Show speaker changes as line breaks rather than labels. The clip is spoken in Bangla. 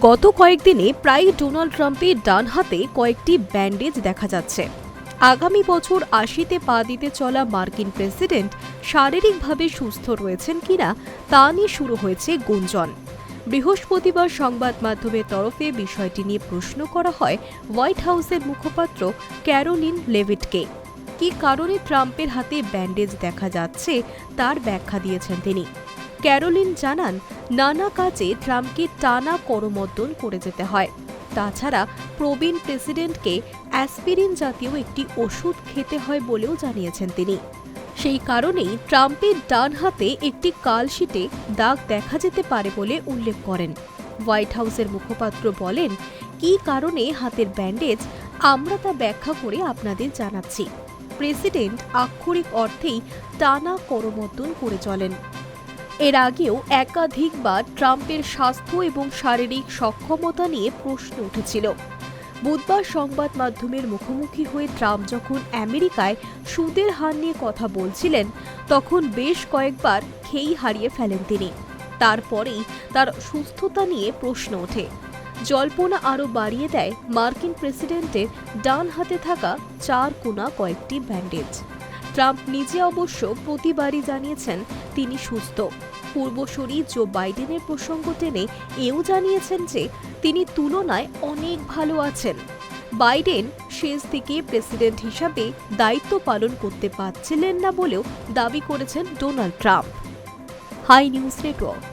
গত কয়েকদিনে প্রায় ডোনাল্ড ট্রাম্পের ডান হাতে কয়েকটি ব্যান্ডেজ দেখা যাচ্ছে। আগামী বছর আশিতে পা দিতে চলা মার্কিন প্রেসিডেন্ট শারীরিকভাবে সুস্থ রয়েছেন কিনা তা নিয়ে শুরু হয়েছে গুঞ্জন। বৃহস্পতিবার সংবাদ মাধ্যমের তরফে বিষয়টি নিয়ে প্রশ্ন করা হয় হোয়াইট হাউসের মুখপাত্র ক্যারোলিন লেভিটকে। কী কারণে ট্রাম্পের হাতে ব্যান্ডেজ দেখা যাচ্ছে, তার ব্যাখ্যা দিয়েছেন তিনি। ক্যারোলিন জানান, নানা কাজে ট্রাম্পকে টানা করমর্দন করে যেতে হয়। তাছাড়া প্রবীণ প্রেসিডেন্টকে অ্যাসপিরিন জাতীয় একটি ওষুধ খেতে হয় বলেও জানিয়েছেন তিনি। সেই কারণেই ট্রাম্পের ডান হাতে একটি কালশিটে দাগ দেখা যেতে পারে বলে উল্লেখ করেন। হোয়াইট হাউসের মুখপাত্র বলেন, কী কারণে হাতের ব্যান্ডেজ? আমরা তা ব্যাখ্যা করে আপনাদের জানাচ্ছি। প্রেসিডেন্ট আক্ষরিক অর্থেই টানা করমর্দন করে চলেন। এর আগেও একাধিকবার ট্রাম্পের স্বাস্থ্য এবং শারীরিক সক্ষমতা নিয়ে প্রশ্ন উঠেছিল। বুধবার সংবাদ মাধ্যমের মুখোমুখি হয়ে ট্রাম্প যখন আমেরিকায় সুদের হার নিয়ে কথা বলছিলেন, তখন বেশ কয়েকবার খেই হারিয়ে ফেলেন তিনি। তারপরেই তার সুস্থতা নিয়ে প্রশ্ন ওঠে। জল্পনা আরও বাড়িয়ে দেয়, মার্কিন প্রেসিডেন্টের ডান হাতে থাকা চার কোনা কয়েকটি ব্যান্ডেজ। ট্রাম্প নিজে অবশ্য প্রতিবারই জানিয়েছেন তিনি সুস্থ। পূর্বসূরি জো বাইডেনের প্রসঙ্গ টেনে এও জানিয়েছেন যে তিনি তুলনায় অনেক ভালো আছেন। বাইডেন শেষ দিকে প্রেসিডেন্ট হিসাবে দায়িত্ব পালন করতে পারছিলেন না বলেও দাবি করেছেন Donald Trump. Hi news network.